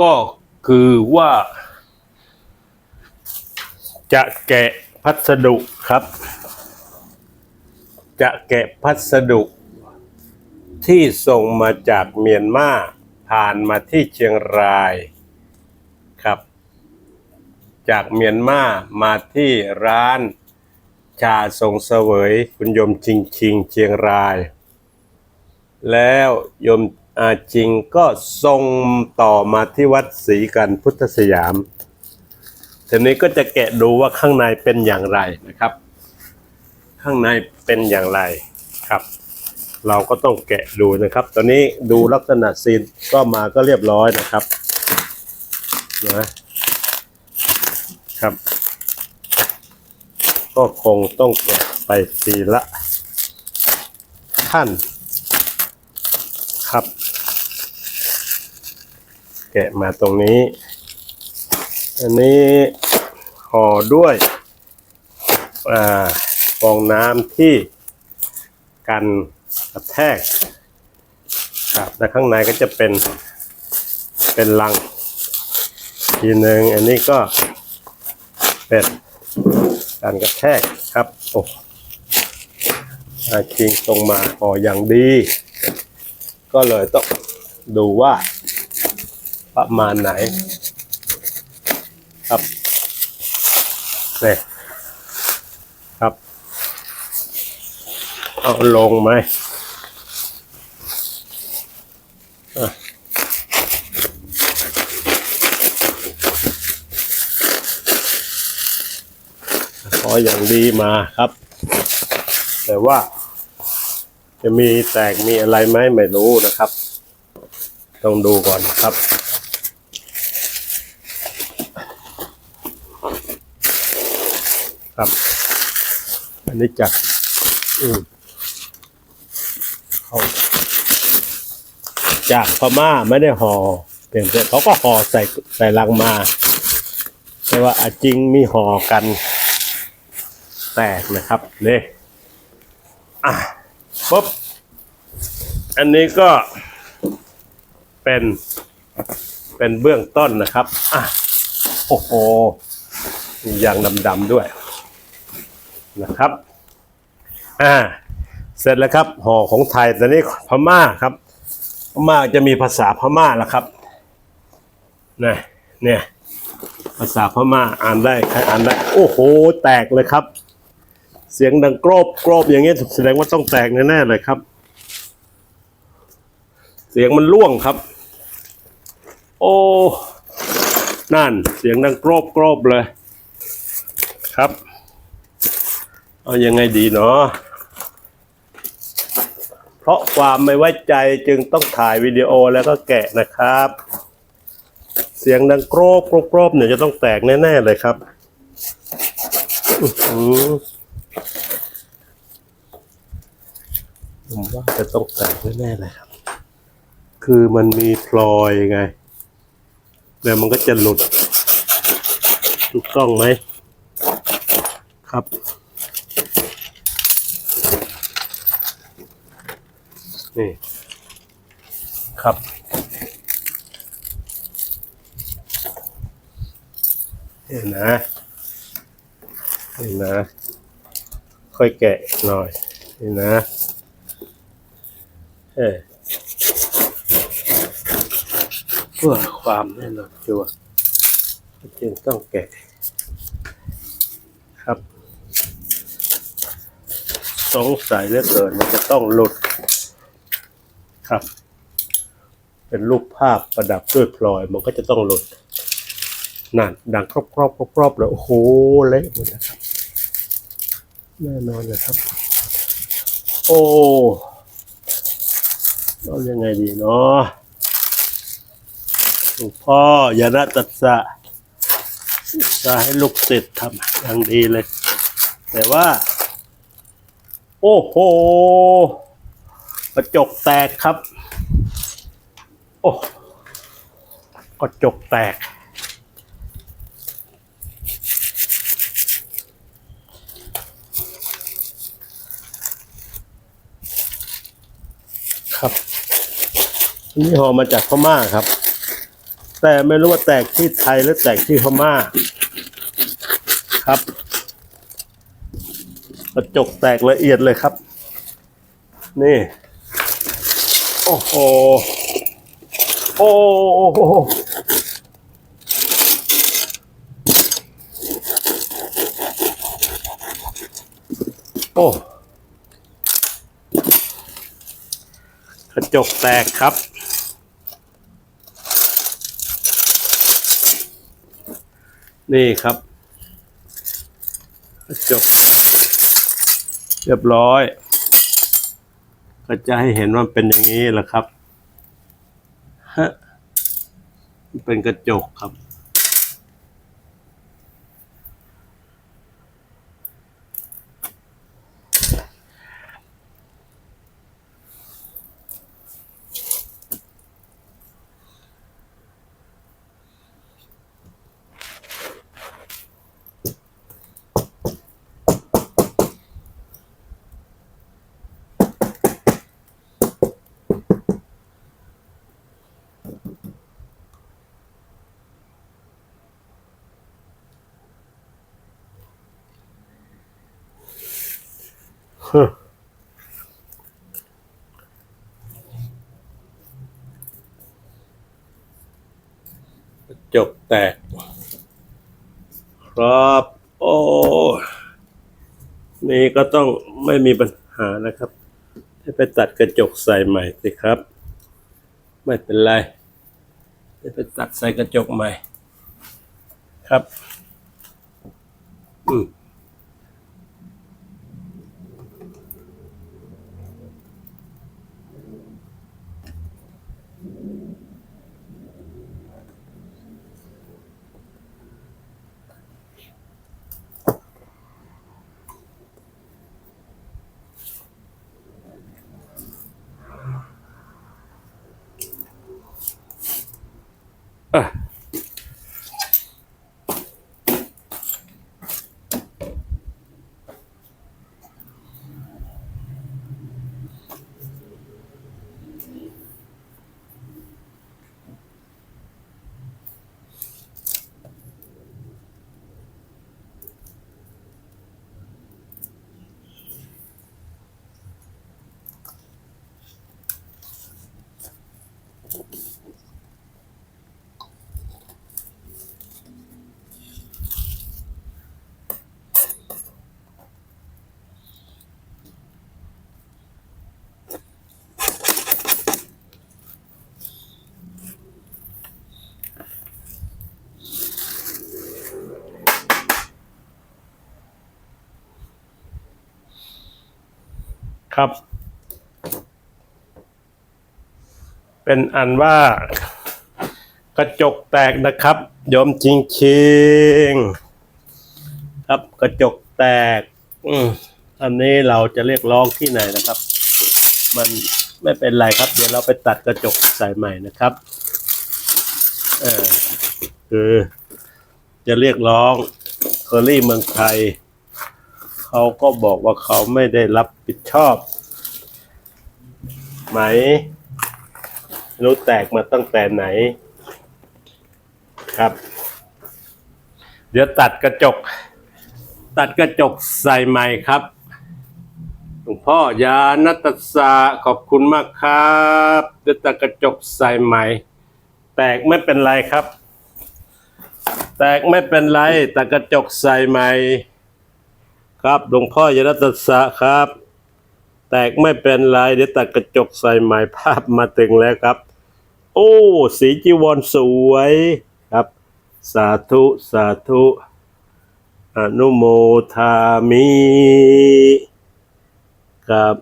ก็คือว่า จะแกะพัสดุครับ จะแกะพัสดุที่ส่งมาจากเมียนมาผ่านมาที่เชียงรายครับ จากเมียนมามาที่ร้านชาทรงเสวยคุณยมจริงชิงเชียงราย แล้วยม อาจริงก็ส่งต่อมาที่วัดศรีกันพุทธสยามทีนี้ก็จะแกะดูว่าข้างในเป็นอย่างไรนะครับ ข้างในเป็นอย่างไรครับ เราก็ต้องแกะดูนะครับ ตอนนี้ดูลักษณะซีนก็มาก็เรียบร้อยนะครับนะครับ ก็คงต้องแกะไปทีละขั้นครับ แกะมาตรงนี้ อันนี้ห่อด้วยอฟองน้ำที่กันกระแทกครับและข้างในก็จะเป็นเป็นลัง ทีหนึ่งอันนี้ก็เป็นการกระแทกครับโอ้อาจริงตรงมาห่ออย่างดี ก็เลยต้องดูว่า ประมาณไหน ครับนี่ครับ เอาลงไหมอะขออย่างดีมาครับ แต่ว่า จะมีแตกมีอะไรไหมไม่รู้นะครับ ต้องดูก่อนครับ ครับ อันนี้จากอืมเขาจากพม่าไม่ได้ห่อเพียงแต่เขาก็ห่อใส่ใส่ลังมา แต่ว่าอาจริงมีห่อกัน แตกนะครับนี่อะปุ๊บอันนี้ก็เป็นเป็นเบื้องต้นนะครับ อะ โอ้โห มียางดำๆด้วย นะครับอ่าเสร็จแล้วครับห่อของไทยตอนนี้พม่าครับพม่าจะมีภาษาพม่าแล้วครับนะเนี่ยภาษาพม่าอ่านได้ใครอ่านได้ โอ้โห แตกเลยครับ เสียงดังกรอบกรอบอย่างเงี้ยแสดงว่าต้องแตกแน่ๆเลยครับ เสียงมันล่วงครับ โอ้นั่นเสียงดังกรอบกรอบเลยครับ เอายังไงดีเนาะเพราะความไม่ไว้ใจจึงต้องถ่ายวิดีโอแล้วก็แกะนะครับ เสียงดังโกรบโกรบโกรบเนี่ยจะต้องแตกแน่ ๆ เลยครับอือผมว่าจะต้องแตกแน่ๆเลยครับ คือมันมีพลอยไง แล้วมันก็จะหลุด ถูกต้องไหมครับ นี่ ครับนี่นะนี่นะ ค่อยแกะหน่อยนี่นะ เอ้ยเพื่อความแน่นอนชัวร์จึงต้องแกะครับ สงสัยเหลือเกินมันจะต้องหลุด ครับ เป็นรูปภาพประดับด้วยพลอย มันก็จะต้องหลุดนั่นดังครอบครอบครอบเลยโอ้โหเละหมดนะครับแน่นอนนะครับ โอ้เอายังไงดีเนาะหลวงพ่ออย่าละตัดสะจะให้ลูกศิษย์ทำอย่างดีเลย แต่ว่า โอ้โห กระจกแตกครับ โอ้กระจกแตก ครับนนี่ห่อมาจากพม่าครับ แต่ไม่รู้ว่าแตกที่ไทยหรือแตกที่พม่า ครับกระจกแตกละเอียดเลยครับ นี่ โอ้โห โอ้โหโอ้กระจกแตกครับ นี่ครับกระจก เรียบร้อย ก็จะให้เห็นว่าเป็นอย่างนี้แหละครับฮะเป็นกระจกครับ จกแตก ครับ โอ้ นี่ก็ต้องไม่มีปัญหานะครับ ให้ไปตัดกระจกใส่ใหม่สิครับ ไม่เป็นไรให้ไปตัดใส่กระจกใหม่ ครับ อืม อ่ ครับ เป็นอันว่ากระจกแตกนะครับโยมจริงชิงครับกระจกแตก อือันนี้เราจะเรียกร้องที่ไหนนะครับ มันไม่เป็นไรครับ เดี๋ยวเราไปตัดกระจกใส่ใหม่นะครับ เออคือจะเรียกร้องเคอรี่เมืองไทย เขาก็บอกว่าเขาไม่ได้รับผิดชอบ ไหม รู้แตกมาตั้งแต่ไหน ครับ เดี๋ยวตัดกระจก ตัดกระจกใส่ใหม่ครับหลวงพ่อยานัตสาขอบคุณมากครับเดี๋ยวตัดกระจกใส่ใหม่ แตกไม่เป็นไรครับ แตกไม่เป็นไรตัดกระจกใส่ใหม่ ครับหลวงพ่อยานัตสาครับ แตกไม่เป็นไรเดี๋ยวตัดกระจกใส่ใหม่ภาพมาถึงแล้วครับ โอ้ สีจีวรสวยครับ สาธุ สาธุ อนุโมทามิครับ